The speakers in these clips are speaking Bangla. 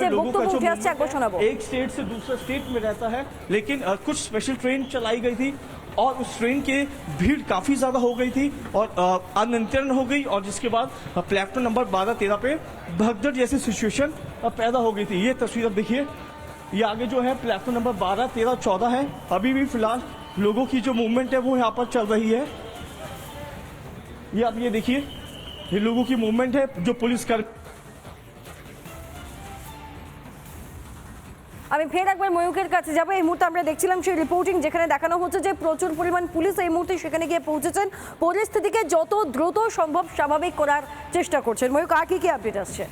एक स्टेट से दूसरा स्टेट में रहता है लेकिन कुछ स्पेशल ट्रेन चलाई गई थी और उस ट्रेन के भीड़ काफ़ी ज़्यादा हो गई थी और अनियंत्रण हो गई और जिसके बाद प्लेटफॉर्म नंबर बारह तेरह पे भगदड़ जैसी सिचुएशन पैदा हो गई थी। ये तस्वीर आप देखिए। ये आगे जो है प्लेटफॉर्म नंबर बारह तेरह चौदह है। अभी भी फ़िलहाल लोगों की जो मूवमेंट है वो यहाँ पर चल रही है। ये आप ये देखिए। ये लोगों की मूवमेंट है जो पुलिस कर्मी আমি ফের একবার ময়ূকের কাছে যাব। এই মুহূর্তে আমরা দেখছিলাম সেই রিপোর্টিং যেখানে দেখানো হচ্ছে যে প্রচুর পরিমাণ পুলিশ এই মুহূর্তে সেখানে গিয়ে পৌঁছেছেন। পরিস্থিতিকে যত দ্রুত সম্ভব স্বাভাবিক করার চেষ্টা করছেন। ময়ূক, আর কি কি আপডেট আসছে?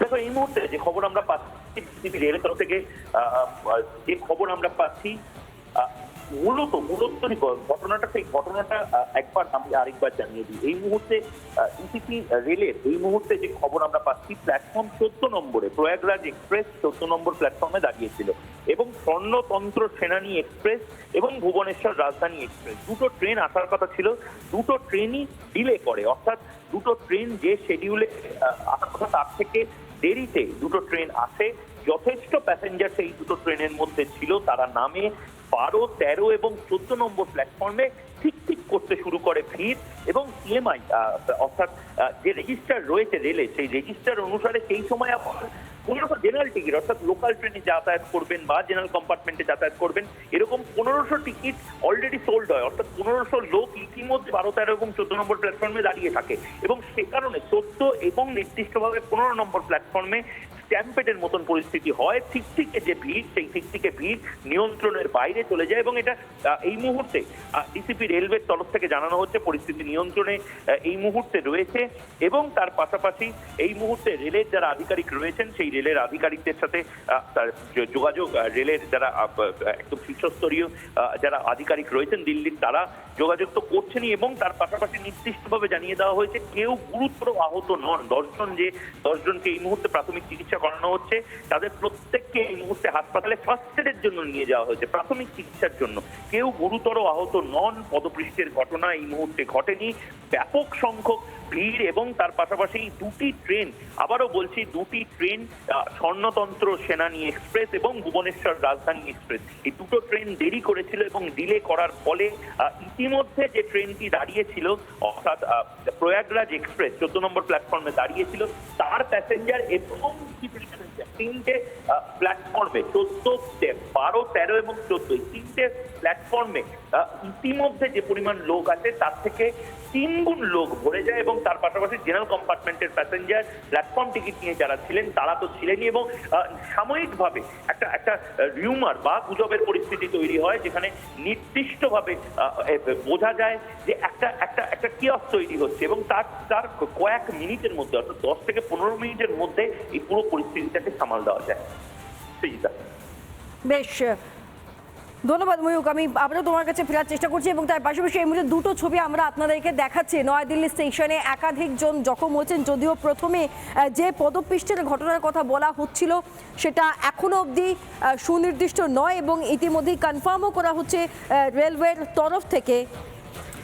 দেখো, এই মুহূর্তে যে খবর আমরা পাচ্ছি রেলের তরফ থেকে যে খবর আমরা পাচ্ছি মূলত মূলত যে ঘটনাটা, সেই ঘটনাটা একবার আমি আরেকবার জানিয়ে দিই। এই মুহূর্তে ইসিপি রেলের এই মুহূর্তে যে খবর আমরা পাচ্ছি প্ল্যাটফর্ম চোদ্দ নম্বরে, প্রয়াগরাজ এক্সপ্রেস চোদ্দ নম্বর প্ল্যাটফর্মে দাঁড়িয়েছিল এবং স্বর্ণতন্ত্র সেনানী এক্সপ্রেস এবং ভুবনেশ্বর রাজধানী এক্সপ্রেস দুটো ট্রেন আসার কথা ছিল, দুটো ট্রেনই ডিলে করে। অর্থাৎ দুটো ট্রেন যে শেডিউলে আসার কথা, তার থেকে দেরিতে দুটো ট্রেন আসে। যথেষ্ট প্যাসেঞ্জার সেই দুটো ট্রেনের মধ্যে ছিল। তারা নামে বারো, তেরো এবং চোদ্দ নম্বর প্ল্যাটফর্মে ঠিক ঠিক করতে শুরু করে ভিড় এবং সিএমআই অর্থাৎ যে রেজিস্টার রয়েছে রেলে সেই রেজিস্টার অনুসারে সেই সময় আবার পনেরোশো জেনারেল টিকিট অর্থাৎ লোকাল ট্রেনে যাতায়াত করবেন বা জেনারেল কম্পার্টমেন্টে যাতায়াত করবেন, এরকম পনেরোশো টিকিট অলরেডি সোল্ড হয়। অর্থাৎ পনেরোশো লোক ইতিমধ্যে বারো, তেরো এবং চোদ্দ নম্বর প্ল্যাটফর্মে দাঁড়িয়ে থাকে এবং সে কারণে চোদ্দ এবং নির্দিষ্টভাবে পনেরো নম্বর প্ল্যাটফর্মে স্ট্যাম্পেডের মতন পরিস্থিতি হয়, ঠিক থেকে যে ভিড়, সেই ঠিক থেকে ভিড় নিয়ন্ত্রণের বাইরে চলে যায় এবং এটা এই মুহূর্তে ডিসিপি রেলওয়ের তরফ থেকে জানানো হচ্ছে পরিস্থিতি নিয়ন্ত্রণে এই মুহূর্তে রয়েছে এবং তার পাশাপাশি এই মুহূর্তে রেলের যারা আধিকারিক রয়েছেন, সেই রেলের আধিকারিকদের সাথে তার যোগাযোগ রেলের যারা একদম শীর্ষস্তরীয় যারা আধিকারিক রয়েছেন দিল্লির, তারা যোগাযোগ তো করছেনই এবং তার পাশাপাশি নির্দিষ্টভাবে জানিয়ে দেওয়া হয়েছে, কেউ গুরুতর আহত নন। দশজন যে, দশজনকে এই মুহূর্তে প্রাথমিক চিকিৎসা করানো হচ্ছে, তাদের প্রত্যেককে এই মুহূর্তে হাসপাতালে ফার্স্ট এডের জন্য নিয়ে যাওয়া হয়েছে, প্রাথমিক চিকিৎসার জন্য। কেউ গুরুতর আহত নন পদপৃষ্ঠের ঘটনা এই মুহূর্তে ঘটেনি। ব্যাপক সংখ্যক ভিড় এবং তার পাশাপাশি দুটি ট্রেন, আবারও বলছি দুটি ট্রেন স্বর্ণতন্ত্র সেনানী এক্সপ্রেস এবং ভুবনেশ্বর রাজধানী এক্সপ্রেস। এই দুটো ট্রেন দেরি করেছিল এবং ডিলে করার ফলে ইতিমধ্যে যে ট্রেনটি দাঁড়িয়েছিল, অর্থাৎ প্রয়াগরাজ এক্সপ্রেস, চোদ্দ নম্বর প্ল্যাটফর্মে দাঁড়িয়েছিল, তার প্যাসেঞ্জার এবং তিনটে প্ল্যাটফর্মে চোদ্দ বারো, তেরো এবং চোদ্দ তিনটে প্ল্যাটফর্মে ইতিমধ্যে যে পরিমাণ লোক আছে, তার থেকে তিন গুণ লোক ভরে যায় এবং তার পাশাপাশি জেনারেল কম্পার্টমেন্টের প্যাসেঞ্জার প্ল্যাটফর্ম টিকিট নিয়ে যারা ছিলেন, তারা তো ছিলেনই এবং সাময়িকভাবে একটা একটা রিউমার বা গুজবের পরিস্থিতি তৈরি হয় যেখানে নির্দিষ্টভাবে বোঝা যায় যে একটা একটা একটা কিয়স তৈরি হচ্ছে এবং তার তার কয়েক মিনিটের মধ্যে অর্থাৎ দশ থেকে পনেরো মিনিটের মধ্যে এই পুরো পরিস্থিতিটাকে সামাল দেওয়া যায়। বেশ ধন্যবাদ ময়ূক আমি আবারও তোমার কাছে ফেরার চেষ্টা করছি এবং তার পাশাপাশি এই মুহূর্তে দুটো ছবি আমরা আপনাদেরকে দেখাচ্ছি। নয়াদিল্লি স্টেশনে একাধিকজন জখম হয়েছেন, যদিও প্রথমে যে পদপৃষ্ঠের ঘটনার কথা বলা হচ্ছিল সেটা এখনও অবধি সুনির্দিষ্ট নয় এবং ইতিমধ্যেই কনফার্মও করা হচ্ছে রেলওয়ের তরফ থেকে।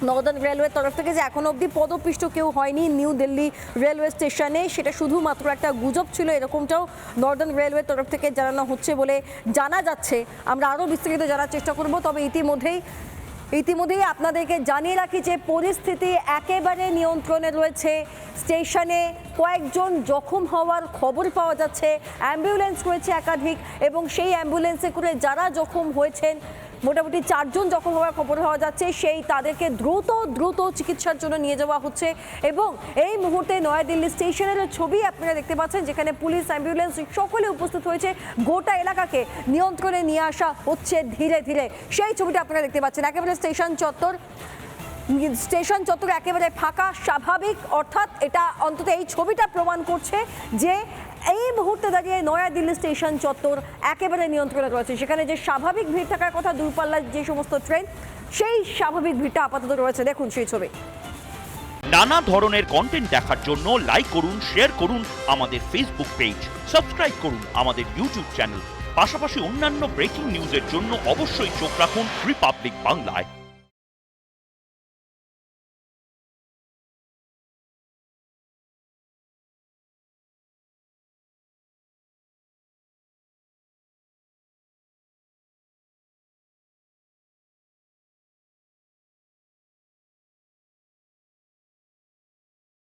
নর্দার্ন রেলওয়ের তরফ থেকে যে এখনও অবধি পদপিষ্ট কেউ হয়নি নিউ দিল্লি রেলওয়ে স্টেশনে, সেটা শুধুমাত্র একটা গুজব ছিল, এরকমটাও নর্দার্ন রেলওয়ের তরফ থেকে জানানো হচ্ছে বলে জানা যাচ্ছে। আমরা আরও বিস্তারিত জানার চেষ্টা করব, তবে ইতিমধ্যেই ইতিমধ্যেই আপনাদেরকে জানিয়ে রাখি যে পরিস্থিতি একেবারে নিয়ন্ত্রণে রয়েছে। স্টেশনে কয়েকজন জখম হওয়ার খবর পাওয়া যাচ্ছে। অ্যাম্বুলেন্স রয়েছে একাধিক এবং সেই অ্যাম্বুলেন্সে করে যারা জখম হয়েছেন মোটামুটি চারজন জখম হওয়ার খবর পাওয়া যাচ্ছে। সেই তাদেরকে দ্রুত দ্রুত চিকিৎসার জন্য নিয়ে যাওয়া হচ্ছে এবং এই মুহূর্তে নয়াদিল্লি স্টেশনের ছবি আপনারা দেখতে পাচ্ছেন, যেখানে পুলিশ, অ্যাম্বুলেন্স সকলে উপস্থিত হয়েছে। গোটা এলাকাকে নিয়ন্ত্রণে নিয়ে আসা হচ্ছে ধীরে ধীরে। সেই ছবিটা আপনারা দেখতে পাচ্ছেন। একেবারে স্টেশন চত্বর স্টেশন চত্বর একেবারে ফাঁকা, স্বাভাবিক। অর্থাৎ এটা অন্তত এই ছবিটা প্রমাণ করছে যে এই মুহূর্তে দাঁড়িয়ে নয়াদিল্লি স্টেশন চত্বর একেবারে নিয়ন্ত্রণে রয়েছে, সেখানে যে স্বাভাবিক ভিড় থাকার কথা, দূরপাল্লার যে সমস্ত ট্রেন সেই স্বাভাবিক ভিড়টা আপাতত রয়েছে। দেখুন সেই ছবি। নানা ধরনের কন্টেন্ট দেখার জন্য লাইক করুন শেয়ার করুন আমাদের ফেসবুক পেজ সাবস্ক্রাইব করুন আমাদের ইউটিউব চ্যানেল পাশাপাশি অন্যান্য ব্রেকিং নিউজের জন্য অবশ্যই চোখ রাখুন রিপাবলিক বাংলায়